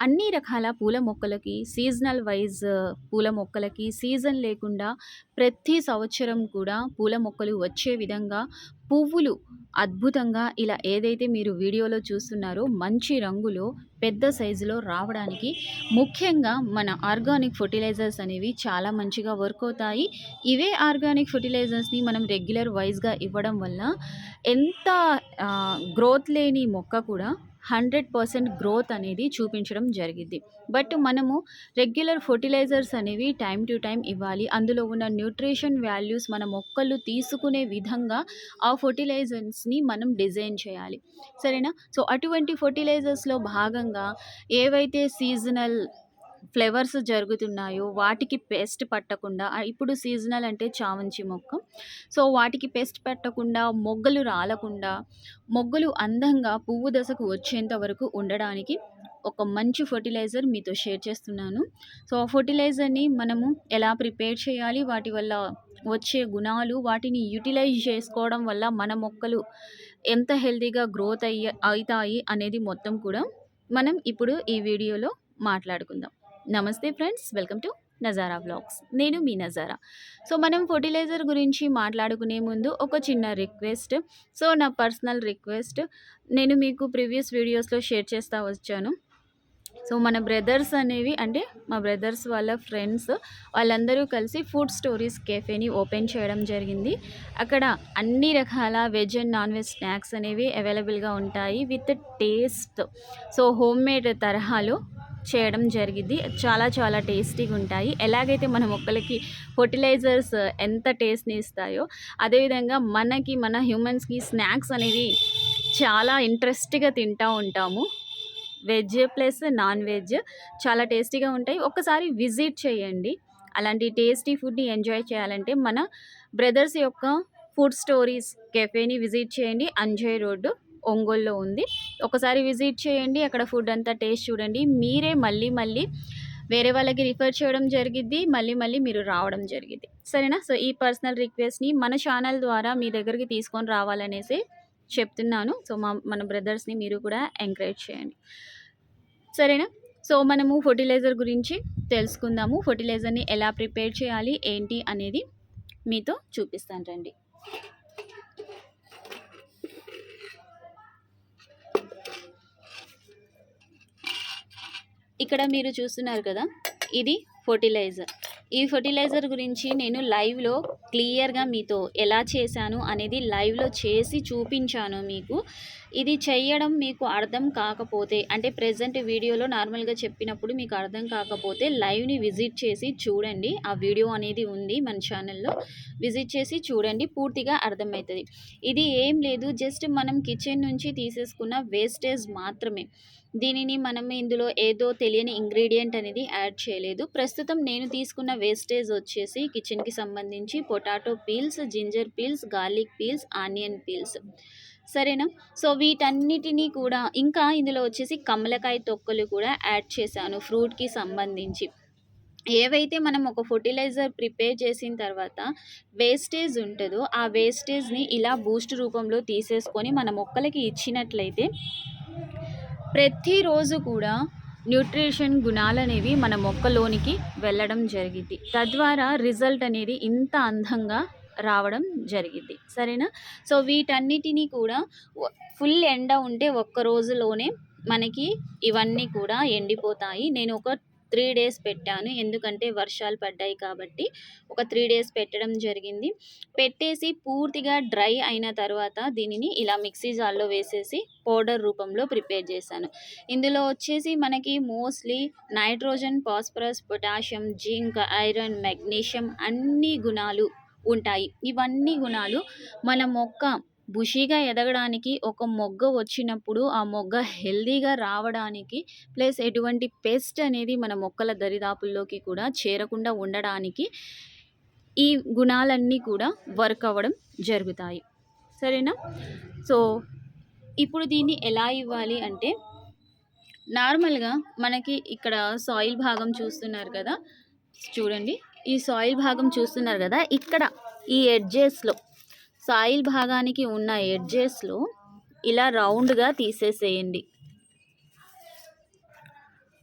అన్ని రకాల పూల మొక్కలకి సీజనల్ వైజ్ uh, పూల మొక్కలకి సీజన్ లేకుండా ప్రతి సంవత్సరం కూడా పూల మొక్కలు వచ్చే విధంగా పువ్వులు అద్భుతంగా ఇలా ఏదైతే మీరు వీడియోలో చూస్తున్నారో మంచి రంగులో పెద్ద సైజులో రావడానికి ముఖ్యంగా మన ఆర్గానిక్ ఫర్టిలైజర్స్ అనేవి చాలా మంచిగా వర్క్ అవుతాయి. ఇవే ఆర్గానిక్ ఫర్టిలైజర్స్ని మనం రెగ్యులర్ వైజ్గా ఇవ్వడం వల్ల ఎంత uh, గ్రోత్ లేని మొక్క కూడా హండ్రెడ్ పర్సెంట్ గ్రోత్ అనేది చూపించడం జరిగింది. బట్ మనము రెగ్యులర్ ఫర్టిలైజర్స్ అనేవి టైం టు టైం ఇవ్వాలి. అందులో ఉన్న న్యూట్రిషన్ వాల్యూస్ మన మొక్కలు తీసుకునే విధంగా ఆ ఫర్టిలైజర్స్ని మనం డిజైన్ చేయాలి. సరేనా? సో అటువంటి ఫర్టిలైజర్స్లో భాగంగా ఏవైతే సీజనల్ ఫ్లేవర్స్ జరుగుతున్నాయో వాటికి పేస్ట్ పట్టకుండా ఇప్పుడు సీజనల్ అంటే చామంచి మొక్క. సో వాటికి పేస్ట్ పట్టకుండా మొగ్గలు రాలకుండా మొగ్గలు అందంగా పువ్వు దశకు వచ్చేంత వరకు ఉండడానికి ఒక మంచి ఫర్టిలైజర్ మీతో షేర్ చేస్తున్నాను. సో ఆ ఫర్టిలైజర్ని మనము ఎలా ప్రిపేర్ చేయాలి వాటి వల్ల వచ్చే గుణాలు వాటిని యూటిలైజ్ చేసుకోవడం వల్ల మన మొక్కలు ఎంత హెల్తీగా గ్రోత్ అయ్యి అవుతాయి అనేది మొత్తం కూడా మనం ఇప్పుడు ఈ వీడియోలో మాట్లాడుకుందాం. నమస్తే friends welcome to Nazara vlogs. నేను మీ నజారా. సో మనం ఫర్టిలైజర్ గురించి మాట్లాడుకునే ముందు ఒక చిన్న రిక్వెస్ట్. సో నా పర్సనల్ రిక్వెస్ట్ నేను మీకు ప్రీవియస్ వీడియోస్లో షేర్ చేస్తూ వచ్చాను. సో మన బ్రదర్స్ అనేవి అంటే మా బ్రదర్స్ వాళ్ళ ఫ్రెండ్స్ వాళ్ళందరూ కలిసి ఫుడ్ స్టోరీస్ కెఫేని ఓపెన్ చేయడం జరిగింది. అక్కడ అన్ని రకాల veg and non veg snacks అనేవి అవైలబుల్గా ఉంటాయి with taste. So home made తరహాలో చేయడం జరిగింది. చాలా చాలా టేస్టీగా ఉంటాయి. ఎలాగైతే మన మొక్కలకి ఫర్టిలైజర్స్ ఎంత టేస్ట్ని ఇస్తాయో అదేవిధంగా మనకి మన హ్యూమన్స్కి స్నాక్స్ అనేవి చాలా ఇంట్రెస్ట్గా తింటూ ఉంటాము. వెజ్ ప్లస్ నాన్ వెజ్ చాలా టేస్టీగా ఉంటాయి. ఒక్కసారి విజిట్ చేయండి. అలాంటి టేస్టీ ఫుడ్ని ఎంజాయ్ చేయాలంటే మన బ్రదర్స్ యొక్క ఫుడ్ స్టోరీస్ కెఫేని విజిట్ చేయండి. అంజయ్ రోడ్డు. ఒంగోల్లో ఉంది. ఒకసారి విజిట్ చేయండి. అక్కడ ఫుడ్ అంతా టేస్ట్ చూడండి. మీరే మళ్ళీ మళ్ళీ వేరే వాళ్ళకి రిఫర్ చేయడం జరిగిద్ది. మళ్ళీ మళ్ళీ మీరు రావడం జరిగింది సరేనా? సో ఈ పర్సనల్ రిక్వెస్ట్ని మన ఛానల్ ద్వారా మీ దగ్గరికి తీసుకొని రావాలనేసి చెప్తున్నాను. సో మా మన బ్రదర్స్ని మీరు కూడా ఎంకరేజ్ చేయండి. సరేనా? సో మనము ఫర్టిలైజర్ గురించి తెలుసుకుందాము. ఫర్టిలైజర్ని ఎలా ప్రిపేర్ చేయాలి? ఏంటి అనేది మీతో చూపిస్తాను. రండి. ఇక్కడ మీరు చూస్తున్నారు కదా ఇది ఫర్టిలైజర్. ఈ ఫర్టిలైజర్ గురించి నేను లైవ్లో క్లియర్గా మీతో ఎలా చేశాను అనేది లైవ్లో చేసి చూపించాను మీకు. ఇది చేయడం మీకు అర్థం కాకపోతే అంటే ప్రజెంట్ వీడియోలో నార్మల్గా చెప్పినప్పుడు మీకు అర్థం కాకపోతే లైవ్ని విజిట్ చేసి చూడండి. ఆ వీడియో అనేది ఉంది మన ఛానల్లో. విజిట్ చేసి చూడండి పూర్తిగా అర్థమవుతుంది. ఇది ఏం లేదు జస్ట్ మనం కిచెన్ నుంచి తీసేసుకున్న వేస్టేజ్ మాత్రమే. దీనిని మనం ఇందులో ఏదో తెలియని ఇంగ్రీడియంట్ అనేది యాడ్ చేయలేదు. ప్రస్తుతం ప్రస్తుతం నేను తీసుకున్న వేస్టేజ్ వచ్చేసి కిచెన్కి సంబంధించి potato peels ginger peels garlic peels onion peels సరేనా? సో వీటన్నిటినీ కూడా ఇంకా ఇందులో వచ్చేసి కమలకాయ తొక్కలు కూడా యాడ్ చేశాను ఫ్రూట్కి సంబంధించి. ఏవైతే మనం ఒక ఫర్టిలైజర్ ప్రిపేర్ చేసిన తర్వాత వేస్టేజ్ ఉంటుందో ఆ వేస్టేజ్ని ఇలా బూస్ట్ రూపంలో తీసేసుకొని మన మొక్కలకి ఇచ్చినట్లయితే ప్రతిరోజు కూడా న్యూట్రిషన్ గుణాలు అనేవి మన మొక్కలోనికి వెళ్ళడం జరిగింది తద్వారా రిజల్ట్ అనేది ఇంత అందంగా రావడం జరిగింది సరేనా? సో వీటన్నిటినీ కూడా ఫుల్ ఎండ ఉంటే ఒక్క రోజులోనే మనకి ఇవన్నీ కూడా ఎండిపోతాయి. నేను ఒక త్రీ డేస్ పెట్టాను. ఎందుకంటే వర్షాలు పడ్డాయి కాబట్టి ఒక త్రీ డేస్ పెట్టడం జరిగింది. పెట్టేసి పూర్తిగా డ్రై అయిన తర్వాత దీనిని ఇలా మిక్సీ జార్లో వేసేసి పౌడర్ రూపంలో ప్రిపేర్ చేశాను. ఇందులో వచ్చేసి మనకి mostly nitrogen phosphorus potassium zinc iron magnesium అన్ని గుణాలు ఉంటాయి. ఇవన్నీ గుణాలు మన మొక్క బుషీగా ఎదగడానికి ఒక మొగ్గ వచ్చినప్పుడు ఆ మొగ్గ హెల్దీగా రావడానికి ప్లస్ ఎటువంటి పెస్ట్ అనేది మన మొక్కల దరిదాపుల్లోకి కూడా చేరకుండా ఉండడానికి ఈ గుణాలన్నీ కూడా వర్క్ అవ్వడం జరుగుతాయి. సరేనా? సో ఇప్పుడు దీన్ని ఎలా ఇవ్వాలి అంటే నార్మల్గా మనకి ఇక్కడ సాయిల్ భాగం చూస్తున్నారు కదా? చూడండి. ఈ సాయిల్ భాగం చూస్తున్నారు కదా? ఇక్కడ ఈ ఎడ్జెస్లో సాయిల్ భాగానికి ఉన్న ఎడ్జెస్లో ఇలా రౌండ్గా తీసేసేయండి.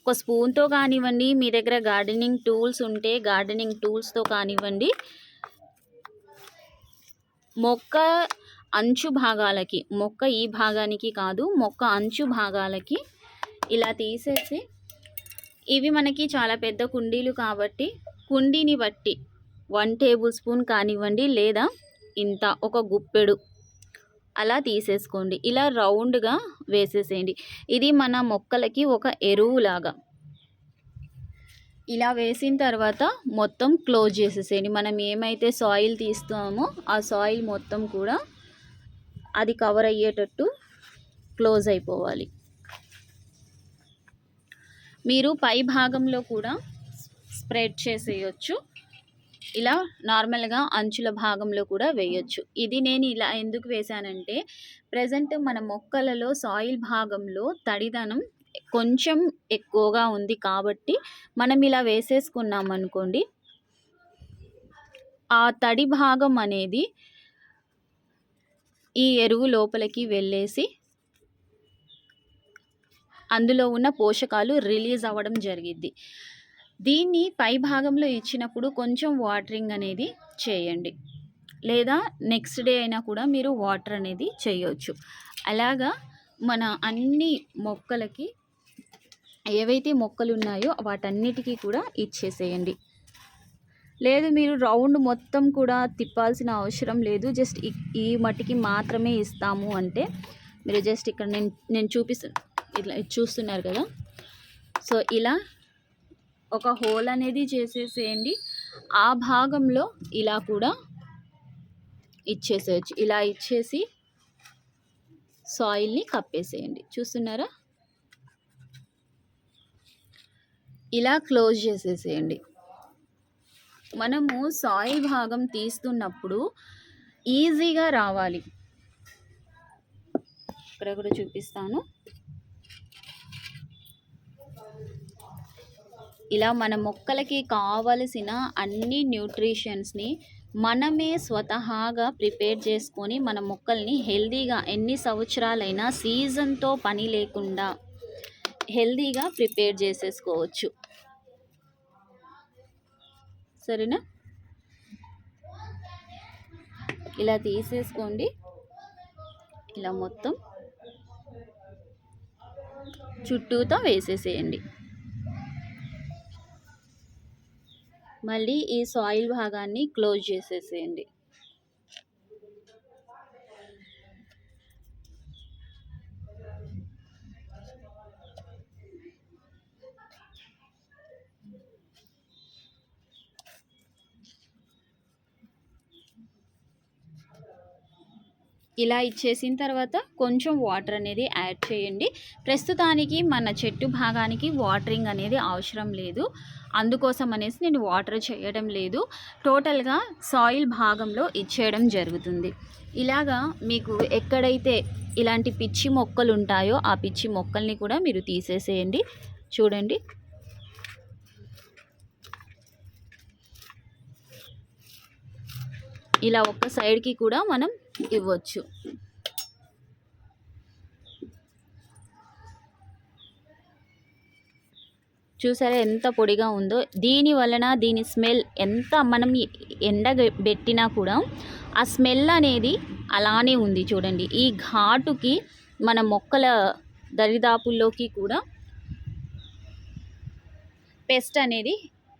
ఒక స్పూన్తో కానివ్వండి మీ దగ్గర గార్డెనింగ్ టూల్స్ ఉంటే గార్డెనింగ్ టూల్స్తో కానివ్వండి. మొక్క అంచు భాగాలకి మొక్క ఈ భాగానికి కాదు మొక్క అంచు భాగాలకి ఇలా తీసేసి ఇవి మనకి చాలా పెద్ద కుండీలు కాబట్టి కుండీని బట్టి వన్ టేబుల్ స్పూన్ కానివ్వండి లేదా ఇంత ఒక గుప్పెడు. అలా తీసేసుకోండి. ఇలా రౌండ్గా వేసేసేయండి. ఇది మన మొక్కలకి ఒక ఎరువులాగా. ఇలా వేసిన తర్వాత మొత్తం క్లోజ్ చేసేసేయండి. మనం ఏమైతే సాయిల్ తీస్తామో ఆ సాయిల్ మొత్తం కూడా అది కవర్ అయ్యేటట్టు క్లోజ్ అయిపోవాలి. మీరు పై భాగంలో కూడా స్ప్రెడ్ చేసేయచ్చు. ఇలా నార్మల్గా అంచుల భాగంలో కూడా వేయొచ్చు. ఇది నేను ఇలా ఎందుకు వేశానంటే ప్రజెంట్ మన మొక్కలలో సాయిల్ భాగంలో తడిదనం కొంచెం ఎక్కువగా ఉంది కాబట్టి మనం ఇలా వేసేసుకున్నాం అనుకోండి ఆ తడి భాగం అనేది ఈ ఎరువు లోపలికి వెళ్ళేసి అందులో ఉన్న పోషకాలు రిలీజ్ అవ్వడం జరిగిద్ది. దీన్ని పై భాగంలో ఇచ్చినప్పుడు కొంచెం వాటరింగ్ అనేది చేయండి. లేదా నెక్స్ట్ డే అయినా కూడా మీరు వాటర్ అనేది చేయొచ్చు. అలాగా మన అన్ని మొక్కలకి ఏవైతే మొక్కలు ఉన్నాయో వాటన్నిటికీ కూడా ఇచ్చేసేయండి. లేదు మీరు రౌండ్ మొత్తం కూడా తిప్పాల్సిన అవసరం లేదు. జస్ట్ ఈ మట్టికి మాత్రమే ఇస్తాము అంటే మీరు జస్ట్ ఇక్కడ నేను నేను చూపిస్తాను ఇట్లా చూస్తున్నారు కదా. సో ఇలా ఒక హోల్ అనేది చేసేసేయండి. ఆ భాగంలో ఇలా కూడా ఇచ్చేసేయచ్చు. ఇలా ఇచ్చేసి సాయిల్ని కప్పేసేయండి. చూస్తున్నారా? ఇలా క్లోజ్ చేసేసేయండి. మనము సాయిల్ భాగం తీస్తున్నప్పుడు ఈజీగా రావాలి. ఇక్కడ కూడా చూపిస్తాను. ఇలా మన మొక్కలకి కావలసిన అన్ని న్యూట్రిషన్స్ని మనమే స్వతహాగా ప్రిపేర్ చేసుకొని మన మొక్కల్ని హెల్దీగా ఎన్ని సంవత్సరాలైనా సీజన్తో పని లేకుండా హెల్దీగా ప్రిపేర్ చేసేసుకోవచ్చు. సరేనా? ఇలా తీసేసుకోండి. ఇలా మొత్తం చుట్టూతో వేసేసేయండి. మళ్ళీ ఈ సాయిల్ భాగాన్ని క్లోజ్ చేసేసేయండి. ఇలా ఇచ్చేసిన తర్వాత కొంచెం వాటర్ అనేది యాడ్ చేయండి. ప్రస్తుతానికి మన చెట్టు భాగానికి వాటరింగ్ అనేది అవసరం లేదు. అందుకోసం అనేసి నేను వాటర్ చేయడం లేదు. టోటల్గా సాయిల్ భాగంలో ఇచ్చేయడం జరుగుతుంది. ఇలాగా మీకు ఎక్కడైతే ఇలాంటి పిచ్చి మొక్కలు ఉంటాయో ఆ పిచ్చి మొక్కల్ని కూడా మీరు తీసేసేయండి. చూడండి. ఇలా ఒక్క సైడ్కి కూడా మనం ఇవ్వచ్చు. చూసారా ఎంత పొడిగా ఉందో. దీని వలన దీని స్మెల్ ఎంత మనం ఎండ పెట్టినా కూడా ఆ స్మెల్ అనేది అలానే ఉంది చూడండి. ఈ ఘాటుకి మన మొక్కల దరిదాపుల్లోకి కూడా పెస్ట్ అనేది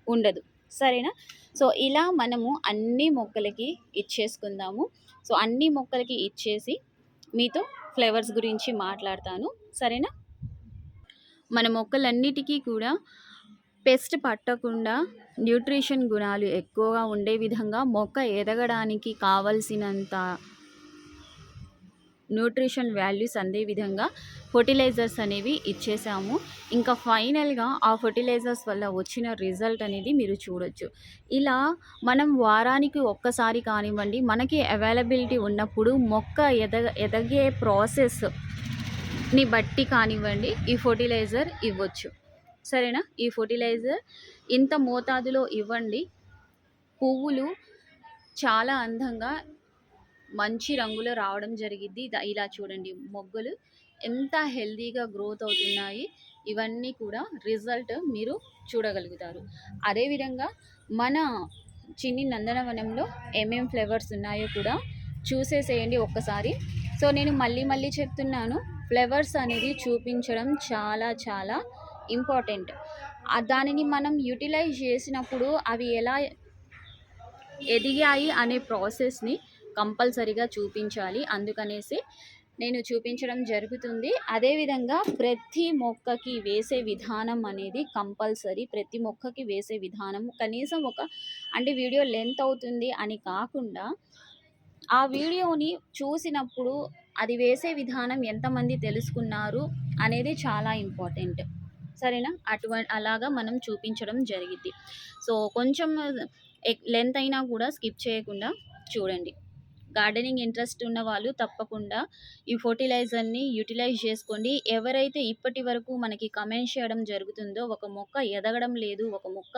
ఉండదు. సరేనా? సో ఇలా మనము అన్ని మొక్కలకి ఇచ్చేసుకుందాము. సో అన్ని మొక్కలకి ఇచ్చేసి మీతో ఫ్లేవర్స్ గురించి మాట్లాడతాను. సరేనా? మన మొక్కలన్నిటికీ కూడా పెస్ట్ పట్టకుండా న్యూట్రిషన్ గుణాలు ఎక్కువగా ఉండే విధంగా మొక్క ఎదగడానికి కావలసినంత న్యూట్రిషన్ వాల్యూస్ అందే విధంగా ఫర్టిలైజర్స్ అనేవి ఇచ్చేసాము. ఇంకా ఫైనల్గా ఆ ఫర్టిలైజర్స్ వల్ల వచ్చిన రిజల్ట్ అనేది మీరు చూడొచ్చు. ఇలా మనం వారానికి ఒక్కసారి కానివ్వండి మనకి అవైలబిలిటీ ఉన్నప్పుడు మొక్క ఎదగ ఎదగే ప్రాసెస్ ని బట్టి కానివ్వండి ఈ ఫర్టిలైజర్ ఇవ్వచ్చు. సరేనా? ఈ ఫర్టిలైజర్ ఇంత మోతాదులో ఇవ్వండి. పువ్వులు చాలా అందంగా మంచి రంగులో రావడం జరిగిద్ది. ఇలా చూడండి. మొగ్గలు ఎంత హెల్దీగా గ్రోత్ అవుతున్నాయి. ఇవన్నీ కూడా రిజల్ట్ మీరు చూడగలుగుతారు. అదేవిధంగా మన చిన్ని నందనవనంలో ఏమేం ఫ్లేవర్స్ ఉన్నాయో కూడా చూసేసేయండి ఒక్కసారి. సో నేను మళ్ళీ మళ్ళీ చెప్తున్నాను. ఫ్లేవర్స్ అనేది చూపించడం చాలా చాలా ఇంపార్టెంట్. దానిని మనం యూటిలైజ్ చేసినప్పుడు అవి ఎలా ఎదిగాయి అనే ప్రాసెస్ని కంపల్సరీగా చూపించాలి. అందుకనేసి నేను చూపించడం జరుగుతుంది. అదేవిధంగా ప్రతి మొక్కకి వేసే విధానం అనేది కంపల్సరీ. ప్రతి మొక్కకి వేసే విధానం. కనీసం ఒక అంటే వీడియో లెంత్ అవుతుంది అని కాకుండా ఆ వీడియోని చూసినప్పుడు అది వేసే విధానం ఎంతమంది తెలుసుకున్నారు అనేది చాలా ఇంపార్టెంట్. సరేనా? అటువంటి అలాగా మనం చూపించడం జరిగింది. సో కొంచెం లెంత్ అయినా కూడా స్కిప్ చేయకుండా చూడండి. గార్డెనింగ్ ఇంట్రెస్ట్ ఉన్న వాళ్ళు తప్పకుండా ఈ ఫర్టిలైజర్ని యూటిలైజ్ చేసుకోండి. ఎవరైతే ఇప్పటి వరకు మనకి కమెంట్ చేయడం జరుగుతుందో ఒక మొక్క ఎదగడం లేదు ఒక మొక్క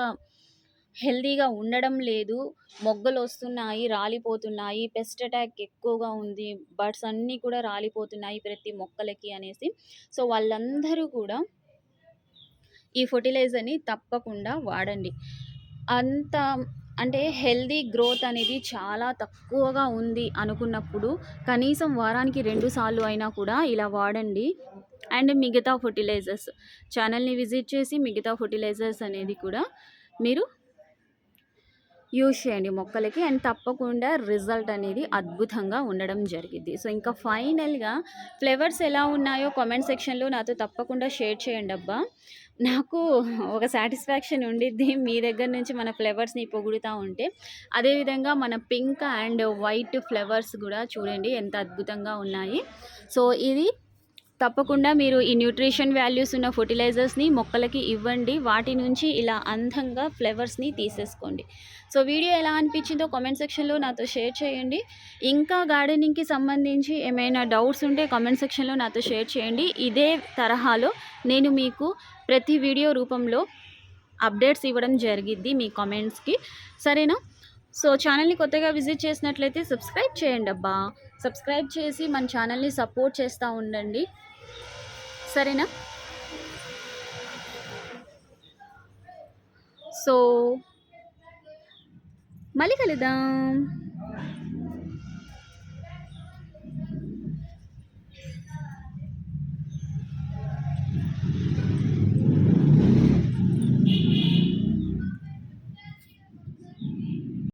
హెల్దీగా ఉండడం లేదు. మొగ్గలు వస్తున్నాయి రాలిపోతున్నాయి. పెస్ట్ అటాక్ ఎక్కువగా ఉంది. బర్డ్స్ అన్నీ కూడా రాలిపోతున్నాయి ప్రతి మొక్కలకి అనేసి. సో వాళ్ళందరూ కూడా ఈ ఫర్టిలైజర్ని తప్పకుండా వాడండి. అంత అంటే హెల్దీ గ్రోత్ అనేది చాలా తక్కువగా ఉంది అనుకున్నప్పుడు కనీసం వారానికి రెండు సార్లు అయినా కూడా ఇలా వాడండి. అండ్ మిగతా ఫర్టిలైజర్స్. ఛానల్ని విజిట్ చేసి మిగతా ఫర్టిలైజర్స్ అనేది కూడా మీరు యూజ్ చేయండి మొక్కలకి అండ్ తప్పకుండా రిజల్ట్ అనేది అద్భుతంగా ఉండడం జరిగింది. సో ఇంకా ఫైనల్గా ఫ్లేవర్స్ ఎలా ఉన్నాయో కామెంట్ సెక్షన్లో నాతో తప్పకుండా షేర్ చేయండి అబ్బా. నాకు ఒక సాటిస్ఫాక్షన్ ఉండిద్ది మీ దగ్గర నుంచి మన ఫ్లేవర్స్ని పొగుడుతూ ఉంటే. అదేవిధంగా మన పింక్ అండ్ వైట్ ఫ్లేవర్స్ కూడా చూడండి ఎంత అద్భుతంగా ఉన్నాయి. సో ఇది తప్పకుండా మీరు ఈ న్యూట్రిషన్ వాల్యూస్ ఉన్న ఫర్టిలైజర్స్ని మొక్కలకి ఇవ్వండి. వాటి నుంచి ఇలా అందంగా ఫ్లేవర్స్ని తీసేసుకోండి. సో వీడియో ఎలా అనిపించిందో కామెంట్ సెక్షన్లో నాతో షేర్ చేయండి. ఇంకా గార్డెనింగ్కి సంబంధించి ఏమైనా డౌట్స్ ఉంటే కామెంట్ సెక్షన్లో నాతో షేర్ చేయండి. ఇదే తరహాలో నేను మీకు ప్రతి వీడియో రూపంలో అప్డేట్స్ ఇవ్వడం జరిగిద్ది మీ కామెంట్స్కి. సరేనా? సో ఛానల్ని కొత్తగా విజిట్ చేసినట్లయితే సబ్స్క్రైబ్ చేయండి అబ్బా. సబ్స్క్రైబ్ చేసి మన ఛానల్ని సపోర్ట్ చేస్తూ ఉండండి. సరేనా? సో మళ్ళీ కలుద్దాం.